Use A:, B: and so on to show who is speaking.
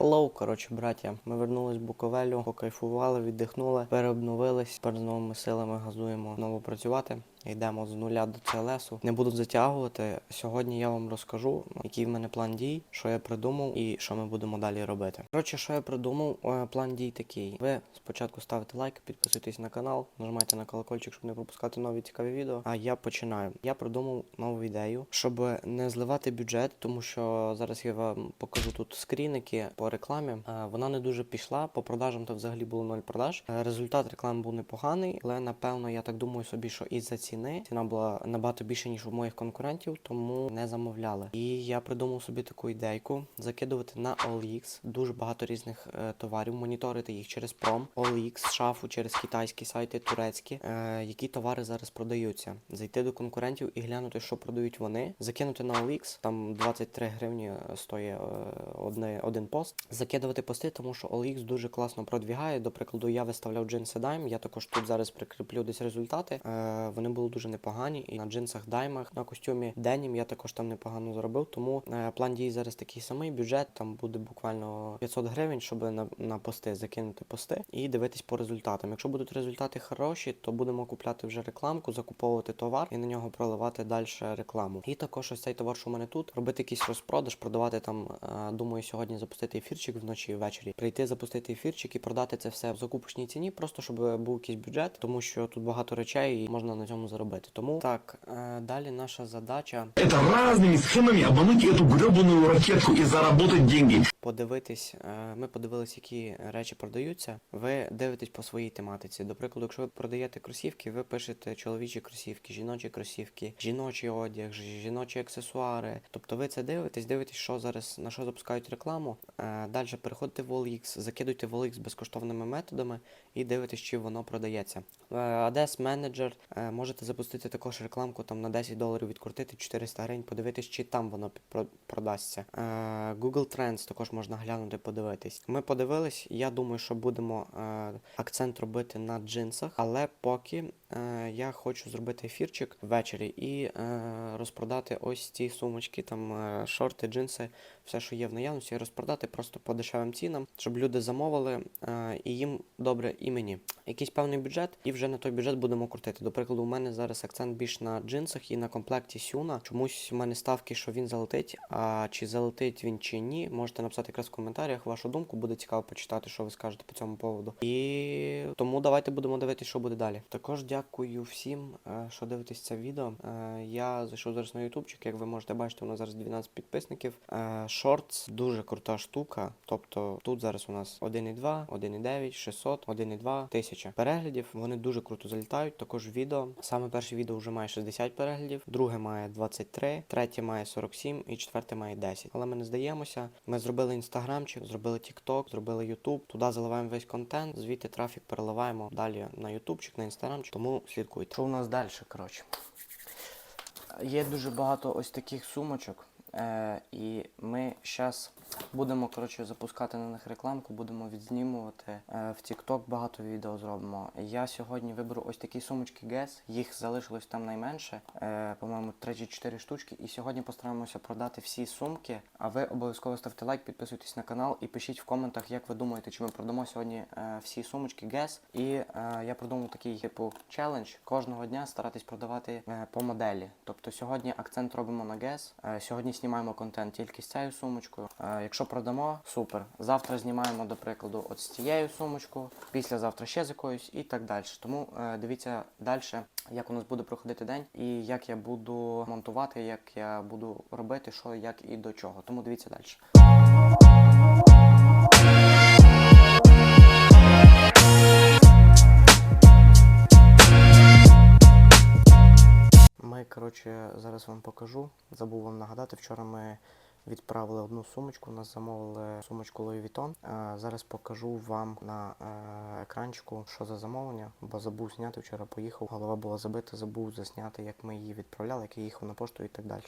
A: Hello, коротше, браття. Ми вернулись в Буковелю, покайфували, віддихнули, переобновились. Тепер з новими силами газуємо знову працювати. Йдемо з нуля до ЦЛСу. Не буду затягувати. Сьогодні я вам розкажу, який в мене план дій, що я придумав і що ми будемо далі робити. Коротше, що я придумав, Е, план дій такий. Ви спочатку ставите лайк, підписуйтесь на канал, нажимайте на колокольчик, щоб не пропускати нові цікаві відео. А я починаю. Я придумав нову ідею, щоб не зливати бюджет, тому що зараз я вам покажу тут скріники по рекламі. Е, Вона не дуже пішла. По продажам то взагалі було ноль продаж. Е, Результат реклами був непоганий, але напевно я так думаю собі, що із-за ціни ціна була набагато більше, ніж у моїх конкурентів, тому не замовляли. І я придумав собі таку ідейку закидувати на OLX дуже багато різних е, товарів, моніторити їх через пром, OLX, шафу, через китайські сайти, турецькі, е, які товари зараз продаються. Зайти до конкурентів і глянути, що продають вони, закинути на OLX, там 23 гривні е, стоїть е, одне, один пост. Закидувати пости, тому що OLX дуже класно продвігає. До прикладу, я виставляв джинси Dime, я також тут зараз прикріплю десь результати. Е, вони були дуже непогані. І на джинсах Даймах, на костюмі Денім я також там непогано заробив. Тому е, план дій зараз такий самий. Бюджет там буде буквально 500 гривень, щоб на, на пости закинути пости і дивитись по результатам. Якщо будуть результати хороші, то будемо купляти вже рекламку, закуповувати товар і на нього проливати далі рекламу. І також ось цей товар, що у мене тут, робити якийсь розпродаж, продавати там. е, Думаю, сьогодні запустити ефірчик вночі і ввечері. Прийти запустити ефірчик і продати це все в закупочній ціні, просто щоб був якийсь бюджет, тому що тут багато речей і можна на цьому заробити. Тому так, е, далі наша задача
B: Это разными схемами обмануть эту гребаную ракетку и заработать деньги.
A: подивитись. е, Ми подивились, які речі продаються. Ви дивитесь по своїй тематиці. До прикладу, якщо ви продаєте кросівки, ви пишете чоловічі кросівки, жіночі кросівки, жіночий одяг, ж- жіночі аксесуари. Тобто ви це дивитесь, дивитесь, що зараз на що запускають рекламу. Далі переходите в OLX, закидуйте в OLX безкоштовними методами і дивитесь, чи воно продається. Е, Ades менеджер можете запустити також рекламку там на 10 доларів відкрутити 400 гривень, подивитись, чи там воно продасться. Е, Google Trends також можна глянути, подивитись. Ми подивились. Я думаю, що будемо е, акцент робити на джинсах, але поки я хочу зробити ефірчик ввечері і е, розпродати ось ці сумочки, там е, шорти, джинси, все, що є в наявності, розпродати просто по дешевим цінам, щоб люди замовили е, і їм добре, і мені. Якийсь певний бюджет, і вже на той бюджет будемо крутити. До прикладу, у мене зараз акцент більш на джинсах і на комплекті Сюна. Чомусь у мене ставки, що він залетить. А чи залетить він чи ні, можете написати якраз в коментарях вашу думку. Буде цікаво почитати, що ви скажете по цьому поводу. І тому давайте будемо дивитися, що буде далі. Також дякую всім, е, що дивитесь це відео. Е, Я зайшов зараз на ютубчик. Як ви можете бачити, у нас зараз 12 підписників. Шортс дуже крута штука. Тобто тут зараз у нас 1,2, 1,9, 600, 1,2 тисяча переглядів. Вони дуже круто залітають. Також відео. Саме перше відео вже має 60 переглядів, друге має 23, третє має 47 і четверте має 10. Але ми не здаємося. Ми зробили інстаграмчик, зробили тікток, зробили ютуб. Туди заливаємо весь контент, звідти трафік переливаємо далі на ютубчик, на інстаграмчик. Тому слідкуйте. Що у нас далі, коротше? Є дуже багато ось таких сумочок. Е, і ми зараз будемо коротше, запускати на них рекламку, будемо відзнімувати. Е, в TikTok багато відео зробимо. Я сьогодні виберу ось такі сумочки GES, їх залишилось там найменше, е, по-моєму, 3 чи 4 штучки. І сьогодні постараємося продати всі сумки. А ви обов'язково ставте лайк, підписуйтесь на канал і пишіть в коментах, як ви думаєте, чи ми продамо сьогодні е, всі сумочки GES. І я придумав такий типу челендж кожного дня старатись продавати по моделі. Тобто сьогодні акцент робимо на GES, е, сьогодні знімаємо контент тільки з цією сумочкою. Якщо продамо, супер. Завтра знімаємо, до прикладу, от з цією сумочкою, післязавтра ще з якоюсь і так далі. Тому е, дивіться далі, як у нас буде проходити день і як я буду монтувати, як я буду робити, що, як і до чого. Тому дивіться далі. Ми, коротше, зараз вам покажу. Забув вам нагадати. Вчора ми відправили одну сумочку. Нас замовили сумочку Louis Vuitton. Е, Зараз покажу вам на е, екранчику, що за замовлення, бо забув зняти. Вчора поїхав. Голова була забита, забув засняти, як ми її відправляли, як я їхав на пошту і так далі.